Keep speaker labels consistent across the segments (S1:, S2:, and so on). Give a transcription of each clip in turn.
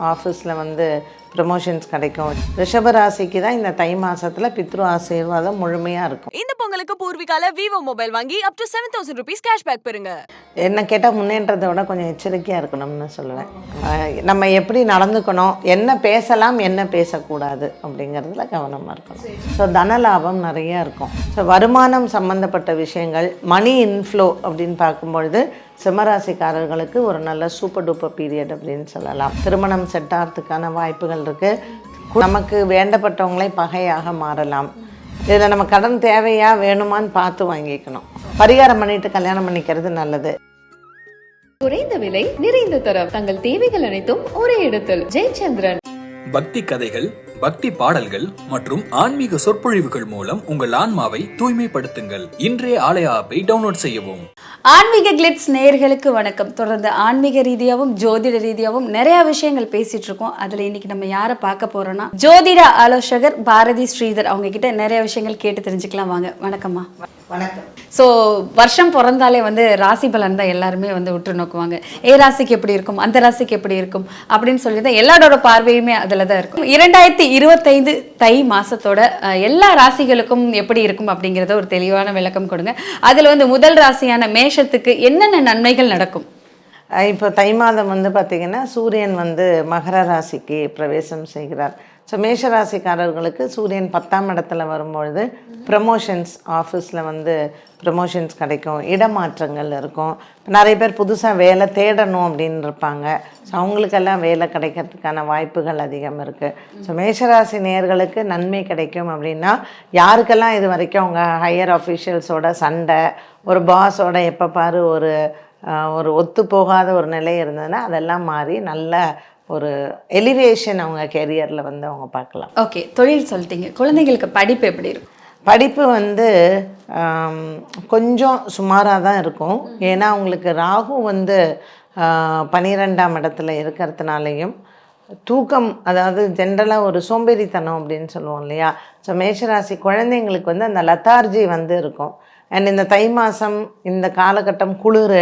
S1: ஆஃபீஸில் வந்து ப்ரமோஷன்ஸ் கிடைக்கும். ரிஷபராசிக்கு தான் இந்த தை மாதத்தில் பித்ரு ஆசீர்வாதம் முழுமையாக இருக்கும்.
S2: இந்த பொங்கலுக்கு பூர்விகால விவோ மொபைல் வாங்கி up to seven thousand rupees cashback பெறுங்க.
S1: என்ன கேட்டால் முன்னேற்றத்தை விட கொஞ்சம் எச்சரிக்கையாக இருக்கணும்னு சொல்லுவேன். நம்ம எப்படி நடந்துக்கணும் என்ன பேசலாம் என்ன பேசக்கூடாது அப்படிங்கிறதுல கவனமாக இருக்கணும். ஸோ தனலாபம் நிறைய இருக்கும். ஸோ வருமானம் சம்மந்தப்பட்ட விஷயங்கள் மணி இன்ஃப்ளோ அப்படின்னு பார்க்கும்பொழுது சிம்மராசிக்காரர்களுக்கு ஒரு நல்ல சூப்பர் டூப்பர் பீரியட் அப்படின்னு சொல்லலாம். திருமணம் செட் ஆகிறதுக்கான வாய்ப்புகள் இருக்குது நமக்கு வேண்டப்பட்டவங்களே பகையாக மாறலாம். இதில் நம்ம கடன் தேவையா வேணுமான்னு பார்த்து வாங்கிக்கணும். பரிகாரம் பண்ணிட்டு கல்யாணம் பண்ணிக்கிறது நல்லது.
S3: குறைந்த விலை நிறைந்த தரம். தங்கள் தேவைகள் அனைத்தும் ஒரே இடத்தில். ஜெயச்சந்திரன்.
S4: பக்தி கதைகள் பக்தி பாடல்கள் மற்றும் ஆன்மீக சொற்பொழிவுகள் மூலம் உங்கள் ஆன்மாவை தூய்மைப்படுத்துங்கள். இன்றைய ஆலய ஆப்பை டவுன்லோட் செய்யவும்.
S5: ஆன்மீக கிளிட்ஸ் நேயர்களுக்கு வணக்கம். தொடர்ந்து ஆன்மீக ரீதியாகவும் ஜோதிட ரீதியாகவும் நிறைய விஷயங்கள் பேசிட்டு இருக்கோம் அதுல இன்னைக்கு நம்ம யாரை பார்க்க போறோம்னா ஜோதிட ஆலோசகர் பாரதி ஸ்ரீதர். அவங்க கிட்ட நிறைய விஷயங்கள் கேட்டு தெரிஞ்சுக்கலாம். வாங்க வணக்கம்மா.
S1: வணக்கம்.
S5: ஸோ வருஷம் பிறந்தாலே வந்து ராசி பலன் தான் எல்லாருமே வந்து உற்று நோக்குவாங்க. ஏ ராசிக்கு எப்படி இருக்கும்? அந்த ராசிக்கு எப்படி இருக்கும்? அப்படின்னு சொல்லி தான் எல்லாரோட பார்வையுமே அதில் தான் இருக்கும். இரண்டாயிரத்தி இருபத்தைந்து தை மாதத்தோட எல்லா ராசிகளுக்கும் எப்படி இருக்கும் அப்படிங்கிறத ஒரு தெளிவான விளக்கம் கொடுங்க. அதில் வந்து முதல் ராசியான மேஷத்துக்கு என்னென்ன நன்மைகள் நடக்கும்?
S1: இப்போ தை மாதம் வந்து பார்த்திங்கன்னா சூரியன் வந்து மகர ராசிக்கு பிரவேசம் செய்கிறார். ஸோ மேஷ ராசிக்காரர்களுக்கு சூரியன் பத்தாம் இடத்துல வரும்பொழுது ப்ரமோஷன்ஸ் ஆஃபீஸில் வந்து ப்ரமோஷன்ஸ் கிடைக்கும் இடமாற்றங்கள் இருக்கும். நிறைய பேர் புதுசாக வேலை தேடணும் அப்படின்னு இருப்பாங்க. ஸோ அவங்களுக்கெல்லாம் வேலை கிடைக்கிறதுக்கான வாய்ப்புகள் அதிகம் இருக்குது ஸோ மேஷராசி நேயர்களுக்கு நன்மை கிடைக்கும் அப்படின்னா யாருக்கெல்லாம் இது வரைக்கும் அவங்க ஹையர் அஃபிஷியல்ஸோட சண்டை ஒரு பாஸோட எப்போ பாரு ஒரு ஒரு ஒத்து போகாத ஒரு நிலை இருந்ததுன்னா அதெல்லாம் மாறி நல்ல ஒரு எலிவேஷன் அவங்க கெரியரில் வந்து அவங்க பார்க்கலாம்.
S5: ஓகே தொழில் சொல்லிட்டீங்க. குழந்தைங்களுக்கு படிப்பு எப்படி இருக்கும்?
S1: படிப்பு வந்து கொஞ்சம் சுமாராக தான் இருக்கும். ஏன்னா அவங்களுக்கு ராகு வந்து ஆஹ், பன்னிரெண்டாம் இடத்துல இருக்கிறதுனாலையும் தூக்கம் அதாவது ஜென்ரலாக ஒரு சோம்பேறித்தனம் அப்படின்னு சொல்லுவோம் இல்லையா? ஸோ மேஷராசி குழந்தைங்களுக்கு வந்து அந்த லத்தார்ஜி வந்து இருக்கும். அண்ட் இந்த தை மாதம் இந்த காலகட்டம் குளிர்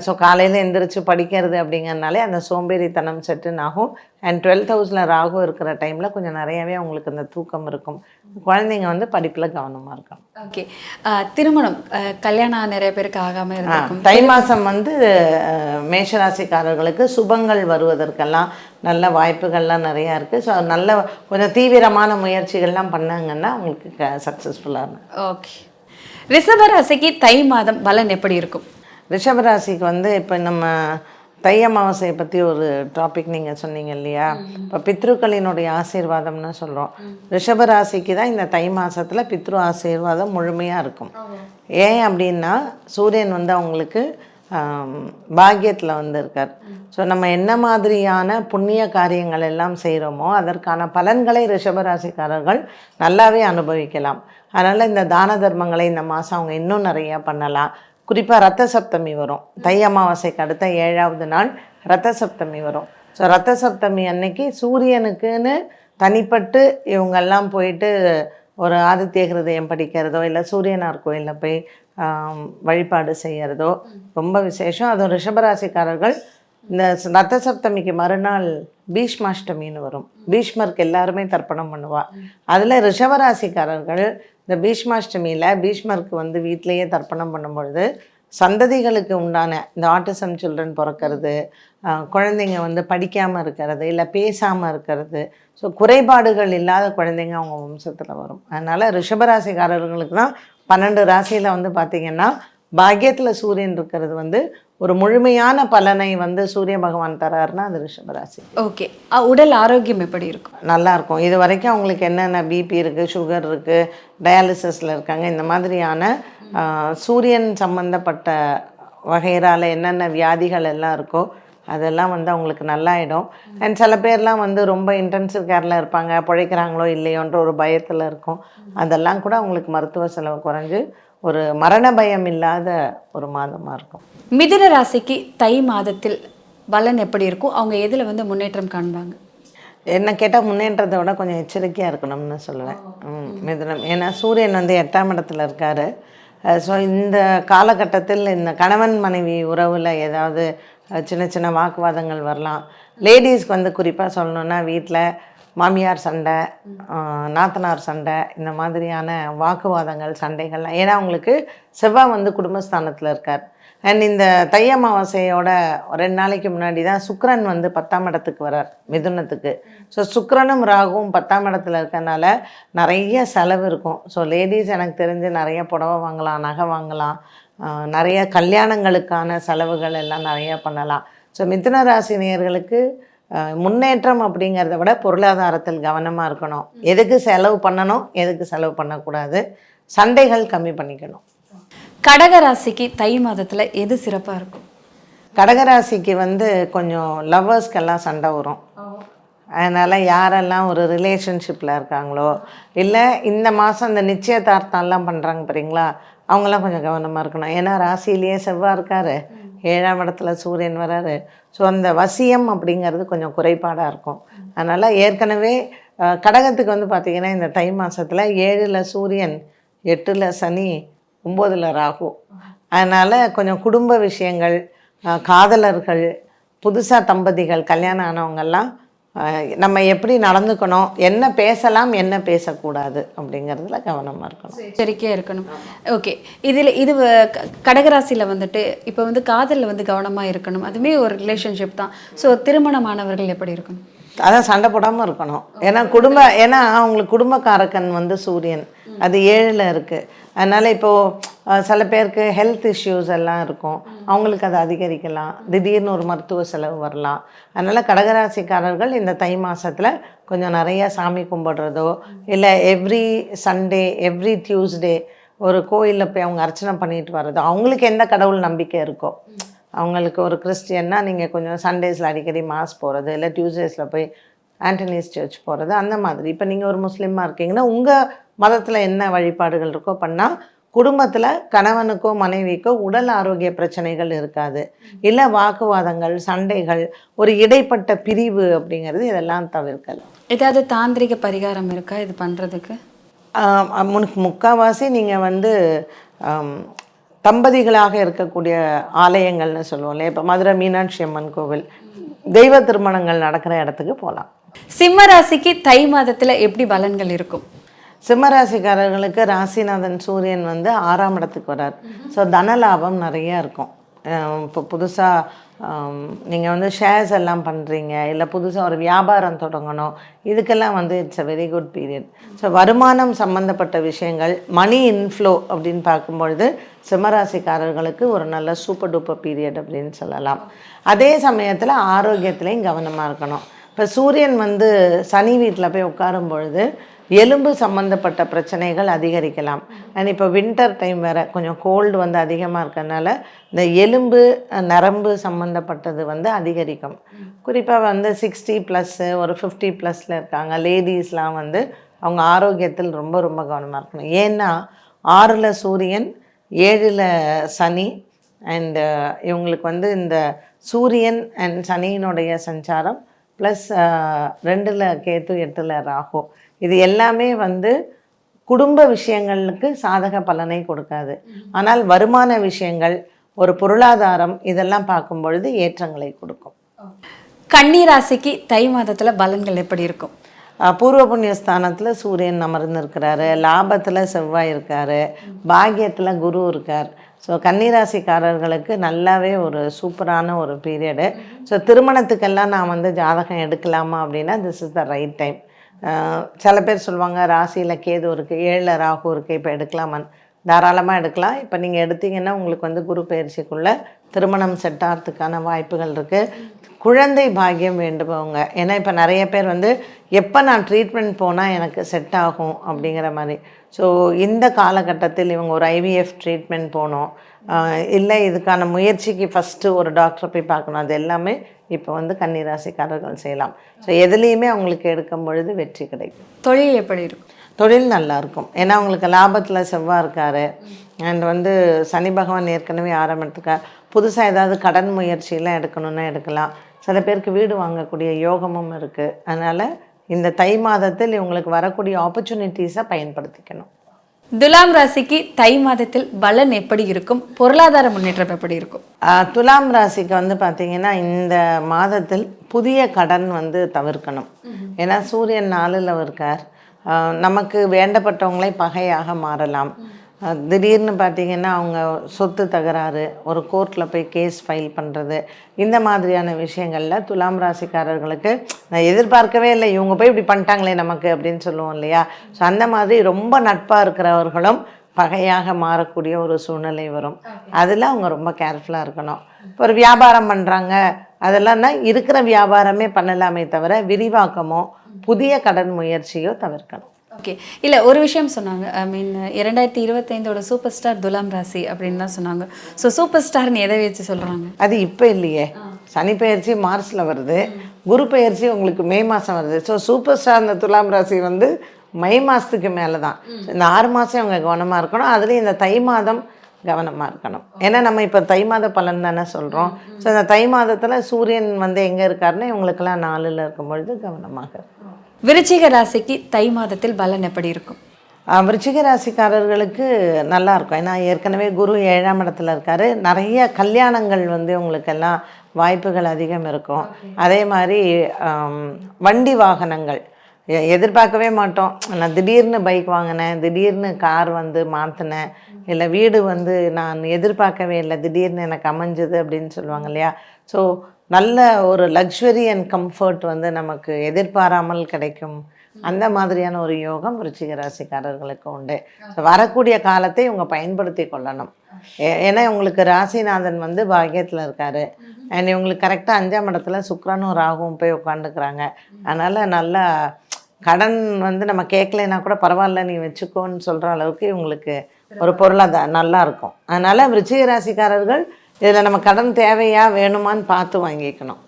S1: ஸோ காலையில் எந்திரிச்சு படிக்கிறது அப்படிங்கறனாலே அந்த சோம்பேறித்தனம் செட்டுன்னு ஆகும் அண்ட் டுவெல்த் ஹவுஸில் ராகு இருக்கிற டைமில் கொஞ்சம் நிறையவே அவங்களுக்கு அந்த தூக்கம் இருக்கும். குழந்தைங்க வந்து படிப்பில் கவனமாக இருக்கணும்
S5: ஓகே திருமணம் கல்யாணம் நிறைய பேருக்கு ஆகாம
S1: ஆ,
S5: இருந்திருக்கும்.
S1: தை மாதம் வந்து மேஷராசிக்காரர்களுக்கு சுபங்கள் வருவதற்கெல்லாம் நல்ல வாய்ப்புகள்லாம் நிறையா இருக்குது ஸோ நல்ல கொஞ்சம் தீவிரமான முயற்சிகள்லாம் பண்ணாங்கன்னா அவங்களுக்கு க சக்ஸஸ்ஃபுல்லாக
S5: ஓகே ரிஷப ராசிக்கு தை மாதம் பலன் எப்படி இருக்கும்?
S1: ரிஷபராசிக்கு வந்து இப்போ நம்ம தை அமாவாசையை பற்றி ஒரு டாபிக் நீங்கள் சொன்னீங்க இல்லையா? இப்போ பித்ருக்களினுடைய ஆசீர்வாதம்னு சொல்கிறோம் ரிஷபராசிக்கு தான் இந்த தை மாதத்தில் பித்ரு ஆசீர்வாதம் முழுமையாக இருக்கும். ஏன் அப்படின்னா சூரியன் வந்து அவங்களுக்கு பாக்கியத்தில் வந்து இருக்கார். ஸோ நம்ம என்ன மாதிரியான புண்ணிய காரியங்கள் எல்லாம் செய்கிறோமோ அதற்கான பலன்களை ரிஷபராசிக்காரர்கள் நல்லாவே அனுபவிக்கலாம். அதனால் இந்த தான தர்மங்களை இந்த மாதம் அவங்க இன்னும் நிறையா பண்ணலாம். குறிப்பாக ரத்த சப்தமி வரும். தை அமாவாசைக்கு அடுத்த ஏழாவது நாள் ரத்த சப்தமி வரும். ஸோ ரத்த சப்தமி அன்னைக்கு சூரியனுக்குன்னு தனிப்பட்டு இவங்கெல்லாம் போயிட்டு ஒரு ஆதித்ய ஹிருதயம் படிக்கிறதோ இல்லை சூரியனார் கோயிலில் போய் வழிபாடு செய்கிறதோ ரொம்ப விசேஷம். அதுவும் ரிஷபராசிக்காரர்கள் இந்த ரத்த சப்தமிக்கு மறுநாள் பீஷ்மாஷ்டமின்னு வரும். பீஷ்மருக்கு எல்லாருமே தர்ப்பணம் பண்ணுவா. அதில் ரிஷபராசிக்காரர்கள் இந்த பீஷ்மாஷ்டமியில் பீஷ்மருக்கு வந்து வீட்டிலேயே தர்ப்பணம் பண்ணும்பொழுது சந்ததிகளுக்கு உண்டான இந்த ஆட்டிசம் சில்ட்ரன் பிறக்கிறது குழந்தைங்க வந்து படிக்காமல் இருக்கிறது இல்லை பேசாமல் இருக்கிறது ஸோ குறைபாடுகள் இல்லாத குழந்தைங்க அவங்க வம்சத்தில் வரும். அதனால் ரிஷபராசிக்காரர்களுக்கு தான் பன்னெண்டு ராசியில் வந்து பார்த்திங்கன்னா பாக்கியத்தில் சூரியன் இருக்கிறது வந்து ஒரு முழுமையான பலனை வந்து சூரிய பகவான் தராருன்னா அது ரிஷபராசி
S5: ஓகே. உடல் ஆரோக்கியம் எப்படி இருக்கும்?
S1: நல்லா இருக்கும் இது வரைக்கும் அவங்களுக்கு என்னென்ன பிபி இருக்குது சுகர் இருக்குது டயாலிசிஸில் இருக்காங்க இந்த மாதிரியான சூரியன் சம்மந்தப்பட்ட வகைரால என்னென்ன வியாதிகள் எல்லாம் இருக்கோ அதெல்லாம் வந்து அவங்களுக்கு நல்லாயிடும். அண்ட் சில பேர்லாம் வந்து ரொம்ப இன்டென்சிவ் கேரில் இருப்பாங்க பிழைக்கிறாங்களோ இல்லையோன்ற ஒரு பயத்தில் இருக்கும். அதெல்லாம் கூட அவங்களுக்கு மருத்துவ செலவு குறைஞ்சு ஒரு மரண பயம் இல்லாத ஒரு மாதமாக இருக்கும்.
S5: மிதுன ராசிக்கு தை மாதத்தில் பலன் எப்படி இருக்கும்? அவங்க எதில் வந்து முன்னேற்றம் காண்பாங்க?
S1: என்ன கேட்டால் முன்னேற்றத்தை விட கொஞ்சம் எச்சரிக்கையாக இருக்கணும்னு சொல்லுவேன். மிதுனம். ஏன்னா சூரியன் வந்து எட்டாம் இடத்துல இருக்கார். ஸோ இந்த காலகட்டத்தில் இந்த கணவன் மனைவி உறவில் ஏதாவது சின்ன சின்ன வாக்குவாதங்கள் வரலாம். லேடிஸ்க்கு வந்து குறிப்பாக சொல்லணுன்னா வீட்டில் மாமியார் சண்டை நாத்தனார் சண்டை இந்த மாதிரியான வாக்குவாதங்கள் சண்டைகள்லாம். ஏன்னா அவங்களுக்கு செவ்வாய் வந்து குடும்பஸ்தானத்தில் இருக்கார். அண்ட் இந்த தை அமாவாசையோட ரெண்டு நாளைக்கு முன்னாடி தான் சுக்ரன் வந்து பத்தாம் இடத்துக்கு வரார் மிதுனத்துக்கு. ஸோ சுக்ரனும் ராகுவும் பத்தாம் இடத்துல இருக்கறனால நிறைய செலவு இருக்கும். ஸோ லேடிஸ் எனக்கு தெரிஞ்சு நிறைய புடவை வாங்கலாம் நகை வாங்கலாம் நிறைய கல்யாணங்களுக்கான செலவுகள் எல்லாம் நிறைய பண்ணலாம். ஸோ மிதுன ராசினியர்களுக்கு முன்னேற்றம் அப்படிங்கிறத விட பொருளாதாரத்தில் கவனமாக இருக்கணும். எதுக்கு செலவு பண்ணணும்? எதுக்கு செலவு பண்ணக்கூடாது? சண்டைகள் கம்மி பண்ணிக்கணும்.
S5: கடக ராசிக்கு தை மாதத்துல எது சிறப்பா இருக்கும்?
S1: கடகராசிக்கு வந்து கொஞ்சம் லவ்வர்ஸ்க்கெல்லாம் சண்டை வரும். அதனால் யாரெல்லாம் ஒரு ரிலேஷன்ஷிப்பில் இருக்காங்களோ இல்லை இந்த மாதம் இந்த நிச்சயதார்த்தம்லாம் பண்ணுறாங்க பாருங்களா அவங்களாம் கொஞ்சம் கவனமாக இருக்கணும். ஏன்னா ராசியிலேயே செவ்வாய் இருக்காரு. ஏழாம் இடத்துல சூரியன் வராரு. ஸோ அந்த வசியம் அப்படிங்கிறது கொஞ்சம் குறைபாடாக இருக்கும். அதனால் ஏற்கனவே கடகத்துக்கு வந்து பார்த்திங்கன்னா இந்த தை மாதத்தில் ஏழில் சூரியன் எட்டில் சனி ஒம்போதில் ராகு. அதனால் கொஞ்சம் குடும்ப விஷயங்கள் காதலர்கள் புதுசாக தம்பதிகள் கல்யாணம் ஆனவங்கெல்லாம் நம்ம எப்படி நடந்துக்கணும் என்ன பேசலாம் என்ன பேசக்கூடாது அப்படிங்கிறதுல கவனமாக இருக்கணும்.
S5: எச்சரிக்கையா இருக்கணும். ஓகே. இதுல இது கடகராசியில வந்துட்டு இப்போ வந்து காதல்ல வந்து கவனமா இருக்கணும். அதுவுமே ஒரு ரிலேஷன்ஷிப் தான். ஸோ திருமணமானவர்கள் எப்படி இருக்கணும்?
S1: அதான் சண்டை போடாமல் இருக்கணும். ஏன்னா குடும்ப ஏன்னா அவங்களுக்கு குடும்பக்காரக்கன் வந்து சூரியன். அது ஏழில் இருக்குது அதனால் இப்போது சில பேருக்கு ஹெல்த் இஷ்யூஸ் எல்லாம் இருக்கும். அவங்களுக்கு அதை அதிகரிக்கலாம். திடீர்னு ஒரு மருத்துவ செலவு வரலாம். அதனால் கடகராசிக்காரர்கள் இந்த தை மாதத்தில் கொஞ்சம் நிறையா சாமி கும்பிடுறதோ இல்லை எவ்ரி சண்டே எவ்ரி டியூஸ்டே ஒரு கோயிலில் போய் அவங்க அர்ச்சனை பண்ணிட்டு வர்றதோ அவங்களுக்கு எந்த கடவுள் நம்பிக்கை இருக்கோ அவங்களுக்கு ஒரு கிறிஸ்டியன்னா நீங்கள் கொஞ்சம் சண்டேஸில் அடிக்கடி மாஸ் போகிறது இல்லை டியூஸ்டேஸில் போய் ஆண்டனிஸ் சர்ச் போகிறது அந்த மாதிரி. இப்போ நீங்கள் ஒரு முஸ்லீமாக இருக்கீங்கன்னா உங்கள் மதத்தில் என்ன வழிபாடுகள் இருக்கோ பண்ணால் குடும்பத்தில் கணவனுக்கோ மனைவிக்கோ உடல் ஆரோக்கிய பிரச்சனைகள் இருக்காது. இல்லை வாக்குவாதங்கள் சண்டைகள் ஒரு இடைப்பட்ட பிரிவு அப்படிங்கிறது இதெல்லாம் தவிர்க்கலாம்
S5: ஏதாவது தாந்திரிக பரிகாரம் இருக்கா இது பண்றதுக்கு?
S1: ஆம், முன்- முக்காவாசி நீங்கள் வந்து தம்பதிகளாக இருக்கக்கூடிய ஆலயங்கள்னு சொல்லுவோம்ல. இப்போ மதுரை மீனாட்சி அம்மன் கோவில். தெய்வ திருமணங்கள் நடக்கிற இடத்துக்கு போகலாம்
S5: சிம்ம ராசிக்கு தை மாதத்துல எப்படி பலன்கள் இருக்கும்?
S1: சிம்மராசிக்காரர்களுக்கு ராசிநாதன் சூரியன் வந்து ஆறாம் இடத்துக்கு வரார். ஸோ தனலாபம் நிறைய இருக்கும். இப்போ புதுசாக நீங்கள் வந்து ஷேர்ஸ் எல்லாம் பண்ணுறீங்க இல்லை புதுசாக ஒரு வியாபாரம் தொடங்கணும் இதுக்கெல்லாம் வந்து it's a very good period so வருமானம் சம்மந்தப்பட்ட விஷயங்கள் மணி இன்ஃப்ளோ அப்படின்னு பார்க்கும்பொழுது சிம்மராசிக்காரர்களுக்கு ஒரு நல்ல சூப்பர் டூப்பர் பீரியட் அப்படின்னு சொல்லலாம். அதே சமயத்தில் ஆரோக்கியத்துலேயும் கவனமாக இருக்கணும். இப்போ சூரியன் வந்து சனி வீட்டில் போய் உட்காரும் பொழுது எலும்பு சம்மந்தப்பட்ட பிரச்சனைகள் அதிகரிக்கலாம். அண்ட் இப்போ வின்டர் டைம் வேறு கொஞ்சம் கோல்டு வந்து அதிகமாக இருக்கனால இந்த எலும்பு நரம்பு சம்மந்தப்பட்டது வந்து அதிகரிக்கும். குறிப்பாக வந்து சிக்ஸ்டி ப்ளஸ்ஸு ஒரு ஃபிஃப்டி ப்ளஸில் இருக்காங்க. லேடிஸ்லாம் வந்து அவங்க ஆரோக்கியத்தில் ரொம்ப ரொம்ப கவனமாக இருக்கணும். ஏன்னா ஆறில் சூரியன் ஏழில் சனி அண்டு இவங்களுக்கு வந்து இந்த சூரியன் அண்ட் சனியினுடைய சஞ்சாரம் ப்ளஸ் ரெண்டில் கேத்து எட்டில் ராகு. இது எல்லாமே வந்து குடும்ப விஷயங்களுக்கு சாதக பலனை கொடுக்காது. ஆனால் வருமான விஷயங்கள் ஒரு பொருளாதாரம் இதெல்லாம் பார்க்கும் பொழுது ஏற்றங்களை கொடுக்கும்.
S5: கன்னி ராசிக்கு தை மாதத்துல பலன்கள் எப்படி இருக்கும்?
S1: பூர்வ புண்ணிய ஸ்தானத்தில் சூரியன் அமர்ந்து இருக்கிறாரு லாபத்தில் செவ்வாய் இருக்காரு பாக்கியத்தில் குரு இருக்கார். ஸோ கன்னிராசிக்காரர்களுக்கு நல்லாவே ஒரு சூப்பரான ஒரு பீரியடு. ஸோ திருமணத்துக்கெல்லாம் நான் வந்து ஜாதகம் எடுக்கலாமா அப்படின்னா this is the right time சில பேர் சொல்லுவாங்க ராசியில் கேது இருக்குது ஏழில் ராகு இருக்குது இப்போ எடுக்கலாமான்னு தாராளமாக எடுக்கலாம். இப்போ நீங்கள் எடுத்தீங்கன்னா உங்களுக்கு வந்து குரு பயிற்சிக்குள்ளே திருமணம் செட் ஆகிறதுக்கான வாய்ப்புகள் இருக்குது குழந்தை பாக்கியம் வேண்டுபவங்க. ஏன்னா இப்போ நிறைய பேர் வந்து எப்போ நான் ட்ரீட்மெண்ட் போனால் எனக்கு செட் ஆகும் அப்படிங்கிற மாதிரி. ஸோ இந்த காலகட்டத்தில் இவங்க ஒரு ஐவிஎஃப் ட்ரீட்மெண்ட் போகணும் இல்லை இதுக்கான முயற்சிக்கு ஃபஸ்ட்டு ஒரு டாக்டரை போய் பார்க்கணும். அது எல்லாமே இப்போ வந்து கன்னிராசிக்காரர்கள் செய்யலாம். ஸோ எதுலேயுமே அவங்களுக்கு எடுக்கும் பொழுது வெற்றி கிடைக்கும்.
S5: தொழில் எப்படி இருக்கும்?
S1: தொழில் நல்லா இருக்கும். ஏன்னா அவங்களுக்கு லாபத்தில் செவ்வாய் இருக்காரு. அண்ட் வந்து சனி பகவான் ஏற்கனவே ஆரம்பித்துக்கார் புதுசாக ஏதாவது கடன் முயற்சியெல்லாம் எடுக்கணும்னா எடுக்கலாம். சில பேருக்கு வீடு வாங்கக்கூடிய யோகமும் இருக்குது அதனால் இந்த தை மாதத்தில் இவங்களுக்கு வரக்கூடிய ஆப்பர்ச்சுனிட்டிஸை பயன்படுத்திக்கணும்.
S5: துலாம் ராசிக்கு தை மாதத்தில் பலன் எப்படி இருக்கும்? பொருளாதார முன்னேற்றம் எப்படி இருக்கும்?
S1: துலாம் ராசிக்கு வந்து பார்த்தீங்கன்னா இந்த மாதத்தில் புதிய கடன் வந்து தவிர்க்கணும். ஏன்னா சூரியன் நாளில் இருக்கார். நமக்கு வேண்டப்பட்டவங்களே பகையாக மாறலாம். திடீர்னு பார்த்தீங்கன்னா அவங்க சொத்து தகராறு ஒரு கோர்ட்டில் போய் கேஸ் ஃபைல் பண்ணுறது இந்த மாதிரியான விஷயங்களில் துலாம் ராசிக்காரர்களுக்கு நான் எதிர்பார்க்கவே இல்லை. இவங்க போய் இப்படி பண்ணிட்டாங்களே நமக்கு அப்படின்னு சொல்லுவோம் இல்லையா? ஸோ அந்த மாதிரி ரொம்ப நட்பாக இருக்கிறவர்களும் பகையாக மாறக்கூடிய ஒரு சூழ்நிலை வரும். அதில் அவங்க ரொம்ப கேர்ஃபுல்லாக இருக்கணும். இப்போ ஒரு வியாபாரம் பண்ணுறாங்க அதெல்லாம்னா இருக்கிற வியாபாரமே பண்ணலாமே தவிர விரிவாக்கமோ புதிய கடன் முயற்சியோ தவிர்க்கணும்.
S5: ஓகே இல்லை ஒரு விஷயம் சொன்னாங்க. ஐ மீன் இரண்டாயிரத்தி இருபத்தைந்தோட சூப்பர் ஸ்டார் துலாம் ராசி அப்படின்னு தான் சொன்னாங்க. ஸோ சூப்பர் ஸ்டார்னு எதை வச்சு சொல்கிறாங்க
S1: அது இப்போ இல்லையே. சனி பெயர்ச்சி மார்ச்சில் வருது. குரு பெயர்ச்சி உங்களுக்கு மே மாதம் வருது. ஸோ சூப்பர் ஸ்டார் இந்த துலாம் ராசி வந்து மை மாதத்துக்கு மேலே தான் இந்த ஆறு மாதம் அவங்க கவனமாக இருக்கணும். அதுலேயும் இந்த தை மாதம் கவனமாக இருக்கணும். ஏன்னா நம்ம இப்போ தை மாத பலன் தானே சொல்கிறோம் ஸோ இந்த தை மாதத்தில் சூரியன் வந்து எங்கே இருக்காருன்னா இவங்களுக்கெல்லாம் நாலில் இருக்கும் பொழுது கவனமாக.
S5: விருச்சிக ராசிக்கு தை மாதத்தில் பலன் எப்படி இருக்கும்?
S1: விருச்சிக ராசிக்காரர்களுக்கு நல்லா இருக்கும். ஏன்னா ஏற்கனவே குரு ஏழாம் இடத்துல இருக்காரு. நிறைய கல்யாணங்கள் வந்து உங்களுக்கெல்லாம் வாய்ப்புகள் அதிகம் இருக்கும். அதே மாதிரி வண்டி வாகனங்கள். எ- எதிர்பார்க்கவே மாட்டோம். நான் திடீர்னு பைக் வாங்கினேன் திடீர்னு கார் வந்து மாற்றினேன் இல்லை வீடு வந்து நான் எதிர்பார்க்கவே இல்லை திடீர்னு எனக்கு அமைஞ்சது அப்படின்னு சொல்லுவாங்க இல்லையா? ஸோ நல்ல ஒரு லக்ஸுரி அண்ட் கம்ஃபர்ட் வந்து நமக்கு எதிர்பாராமல் கிடைக்கும். அந்த மாதிரியான ஒரு யோகம் விருச்சிக ராசிக்காரர்களுக்கு உண்டு. வரக்கூடிய காலத்தை இவங்க பயன்படுத்தி கொள்ளணும். ஏ- ஏன்னா உங்களுக்கு ராசிநாதன் வந்து பாக்கியத்தில் இருக்காரு. அண்ட் இவங்களுக்கு கரெக்டாக அஞ்சாம் இடத்துல சுக்ரனும் ராகுவும் போய் உட்காந்துக்கிறாங்க அதனால் நல்லா கடன் வந்து நம்ம கேட்கலைன்னா கூட பரவாயில்ல நீ வச்சுக்கோன்னு சொல்கிற அளவுக்கு இவங்களுக்கு ஒரு பொருளாதாரம் நல்லா இருக்கும். அதனால் விருச்சிக ராசிக்காரர்கள் இதில் நம்ம கடன் தேவையா வேணுமான்னு பார்த்து வாங்கிக்கணும்.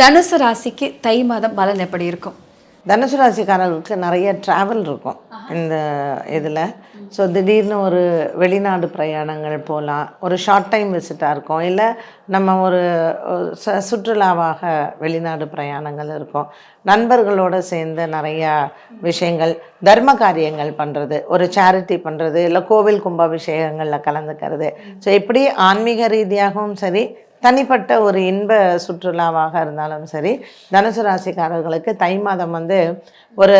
S5: தனுசு ராசிக்கு தை மாதம் பலன் எப்படி இருக்கும்?
S1: தனுசு ராசிக்காரர்களுக்கு நிறைய ட்ராவல் இருக்கும் இந்த இதில். ஸோ திடீர்னு ஒரு வெளிநாடு பிரயாணங்கள் போகலாம் ஒரு ஷார்ட் டைம் விசிட்டாக இருக்கும். இல்லை நம்ம ஒரு ச சுற்றுலாவாக வெளிநாடு பிரயாணங்கள் இருக்கும். நண்பர்களோடு சேர்ந்து நிறையா விஷயங்கள் தர்ம காரியங்கள் பண்ணுறது ஒரு சேரிட்டி பண்ணுறது இல்லை கோவில் கும்பாபிஷேகங்களில் கலந்துக்கிறது. ஸோ இப்படி ஆன்மீக ரீதியாகவும் சரி தனிப்பட்ட ஒரு இன்ப சுற்றுலாவாக இருந்தாலும் சரி தனுசு ராசிக்காரர்களுக்கு தை மாதம் வந்து ஒரு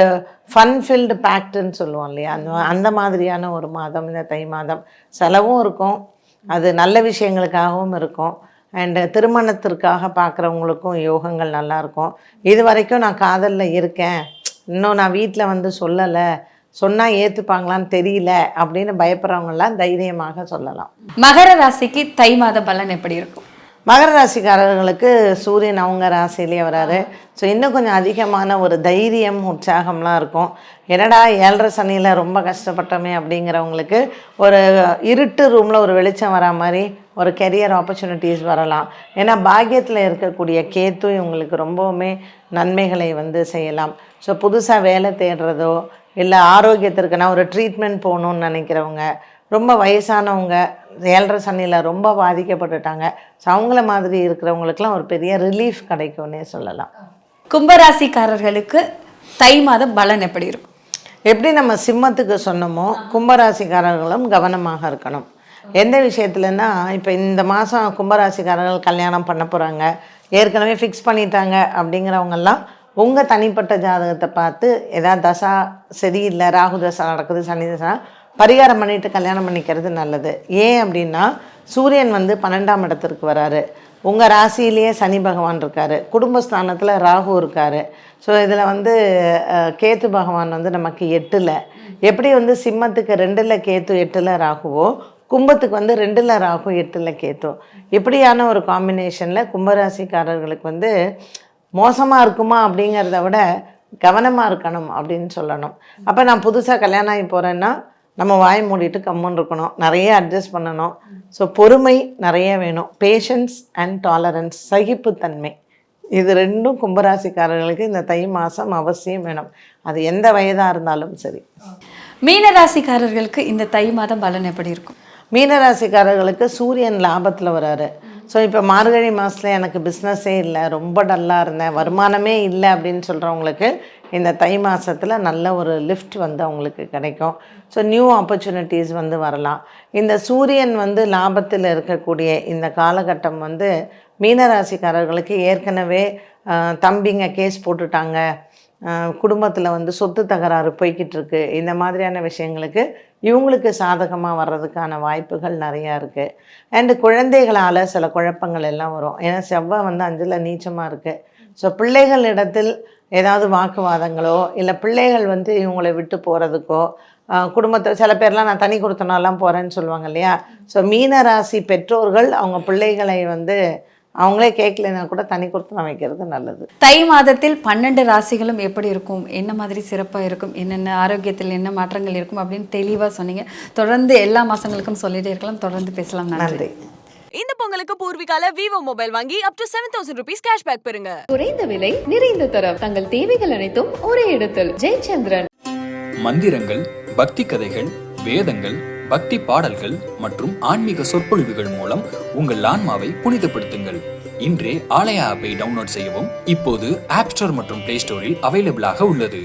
S1: ஃபன் ஃபில்டு பேக்டுன்னு சொல்லுவோம் இல்லையா? அந்த அந்த மாதிரியான ஒரு மாதம் இந்த தை மாதம் செலவும் இருக்கும். அது நல்ல விஷயங்களுக்காகவும் இருக்கும். அண்டு திருமணத்திற்காக பார்க்குறவங்களுக்கும் யோகங்கள் நல்லாயிருக்கும் இது வரைக்கும் நான் காதலில் இருக்கேன். இன்னும் நான் வீட்டில் வந்து சொல்லலை. சொன்னால் ஏற்றுப்பாங்களான்னு தெரியல அப்படின்னு பயப்படுறவங்களாம் தைரியமாக சொல்லலாம்.
S5: மகர ராசிக்கு தை மாத பலன் எப்படி இருக்கும்?
S1: மகர ராசிக்காரர்களுக்கு சூரியன் அவங்க ராசிலேயே வராரு. ஸோ இன்னும் கொஞ்சம் அதிகமான ஒரு தைரியம் உற்சாகம்லாம் இருக்கும். என்னடா ஏழரை சனியில் ரொம்ப கஷ்டப்பட்டோமே அப்படிங்கிறவங்களுக்கு ஒரு இருட்டு ரூமில் ஒரு வெளிச்சம் வரா மாதிரி ஒரு கெரியர் ஆப்பர்ச்சுனிட்டிஸ் வரலாம். ஏன்னா பாக்கியத்தில் இருக்கக்கூடிய கேத்து இவங்களுக்கு ரொம்பவுமே நன்மைகளை வந்து செய்யலாம். ஸோ புதுசாக வேலை தேடுறதோ இல்லை ஆரோக்கியத்திற்கு நான் ஒரு ட்ரீட்மெண்ட் போகணுன்னு நினைக்கிறவங்க ரொம்ப வயசானவங்க ஏழரை சனியில் ரொம்ப பாதிக்கப்பட்டுட்டாங்க. ஸோ அவங்கள மாதிரி இருக்கிறவங்களுக்குலாம் ஒரு பெரிய ரிலீஃப் கிடைக்கும்னே சொல்லலாம்.
S5: கும்பராசிக்காரர்களுக்கு தை மாதம் பலன் எப்படி இருக்கும்?
S1: எப்படி நம்ம சிம்மத்துக்கு சொன்னோமோ கும்பராசிக்காரர்களும் கவனமாக இருக்கணும். எந்த விஷயத்துலன்னா இப்போ இந்த மாதம் கும்பராசிக்காரர்கள் கல்யாணம் பண்ண போகிறாங்க ஏற்கனவே ஃபிக்ஸ் பண்ணிட்டாங்க அப்படிங்கிறவங்கெல்லாம் உங்கள் தனிப்பட்ட ஜாதகத்தை பார்த்து ஏதாவது தசா சரியில்லை ராகு தசா நடக்குது சனி தசா பரிகாரம் பண்ணிட்டு கல்யாணம் பண்ணிக்கிறது நல்லது. ஏன் அப்படின்னா சூரியன் வந்து பன்னெண்டாம் இடத்திற்கு வராரு. உங்கள் ராசியிலேயே சனி பகவான் இருக்கார். குடும்பஸ்தானத்தில் ராகு இருக்கார். ஸோ இதில் வந்து கேத்து பகவான் வந்து நமக்கு எட்டில். எப்படி வந்து சிம்மத்துக்கு ரெண்டில் கேத்து எட்டில் ராகுவோ கும்பத்துக்கு வந்து ரெண்டில் ராகு எட்டில் கேத்து. இப்படியான ஒரு காம்பினேஷனில் கும்பராசிக்காரர்களுக்கு வந்து மோசமாக இருக்குமா அப்படிங்கிறத விட கவனமாக இருக்கணும் அப்படின்னு சொல்லணும். அப்போ நான் புதுசாக கல்யாணம் ஆகி போகிறேன்னா நம்ம வாய் மூடிட்டு கம்முன்னு இருக்கணும். நிறைய அட்ஜஸ்ட் பண்ணணும். ஸோ பொறுமை நிறைய வேணும். பேஷன்ஸ் அண்ட் டாலரன்ஸ் சகிப்புத்தன்மை. இது ரெண்டும் கும்பராசிக்காரர்களுக்கு இந்த தை மாதம் அவசியம் வேணும். அது எந்த வயதாக இருந்தாலும் சரி.
S5: மீனராசிக்காரர்களுக்கு இந்த தை மாதம் பலன் எப்படி இருக்கும்?
S1: மீனராசிக்காரர்களுக்கு சூரியன் லாபத்தில் வராரு. ஸோ இப்போ மார்கழி மாதத்தில் எனக்கு பிஸ்னஸே இல்லை. ரொம்ப டல்லாக இருந்தேன். வருமானமே இல்லை அப்படின்னு சொல்கிறவங்களுக்கு இந்த தை மாதத்தில் நல்ல ஒரு லிஃப்ட் வந்து அவங்களுக்கு கிடைக்கும். ஸோ நியூ ஆப்பர்ச்சுனிட்டிஸ் வந்து வரலாம். இந்த சூரியன் வந்து லாபத்தில் இருக்கக்கூடிய இந்த காலகட்டம் வந்து மீனராசிக்காரர்களுக்கு ஏற்கனவே தம்பிங்க கேஸ் போட்டுட்டாங்க. குடும்பத்தில் வந்து சொத்து தகராறு போய்கிட்டு இருக்கு. இந்த மாதிரியான விஷயங்களுக்கு இவங்களுக்கு சாதகமாக வர்றதுக்கான வாய்ப்புகள் நிறையா இருக்குது அண்டு குழந்தைகளால் சில குழப்பங்கள் எல்லாம் வரும். ஏன்னா செவ்வாய் வந்து அஞ்சில் நீச்சமாக இருக்குது ஸோ பிள்ளைகளிடத்தில் ஏதாவது வாக்குவாதங்களோ இல்லை பிள்ளைகள் வந்து இவங்களை விட்டு போகிறதுக்கோ குடும்பத்தை சில பேர்லாம் நான் தனி கொடுத்தனாலாம் போகிறேன்னு சொல்லுவாங்க இல்லையா? ஸோ மீன ராசி பெற்றோர்கள் அவங்க பிள்ளைகளை வந்து அவங்களே கேட்கலைன்னா கூட தனி கொடுத்தனம் வைக்கிறது நல்லது.
S5: தை மாதத்தில் பன்னெண்டு ராசிகளும் எப்படி இருக்கும்? என்ன மாதிரி சிறப்பாக இருக்கும்? என்னென்ன ஆரோக்கியத்தில் என்ன மாற்றங்கள் இருக்கும்? அப்படின்னு தெளிவாக சொன்னீங்க. தொடர்ந்து எல்லா மாதங்களுக்கும் சொல்லிட்டே இருக்கலாம். தொடர்ந்து பேசலாம்.
S1: நன்றி.
S2: இந்த பொங்கலுக்கு பூர்விகால விவோ மொபைல் வாங்கி up to seven thousand rupees cashback பெறுங்க.
S3: குறைந்த விலை நிறைந்த தரம். தங்கள் தேவைகள் அனைத்தும் ஒரே இடத்தில். ஜெயச்சந்திரன்.
S4: மந்திரங்கள் பக்தி கதைகள் வேதங்கள் பக்தி பாடல்கள் மற்றும் ஆன்மீக சொற்பொழிவுகள் மூலம் உங்கள் ஆன்மாவை புனிதப்படுத்துங்கள். இன்றே ஆலயா ஆப்பை டவுன்லோட் செய்யவும் இப்போது ஆப் ஸ்டோர் மற்றும் பிளே ஸ்டோரில் அவைலபிளாக உள்ளது.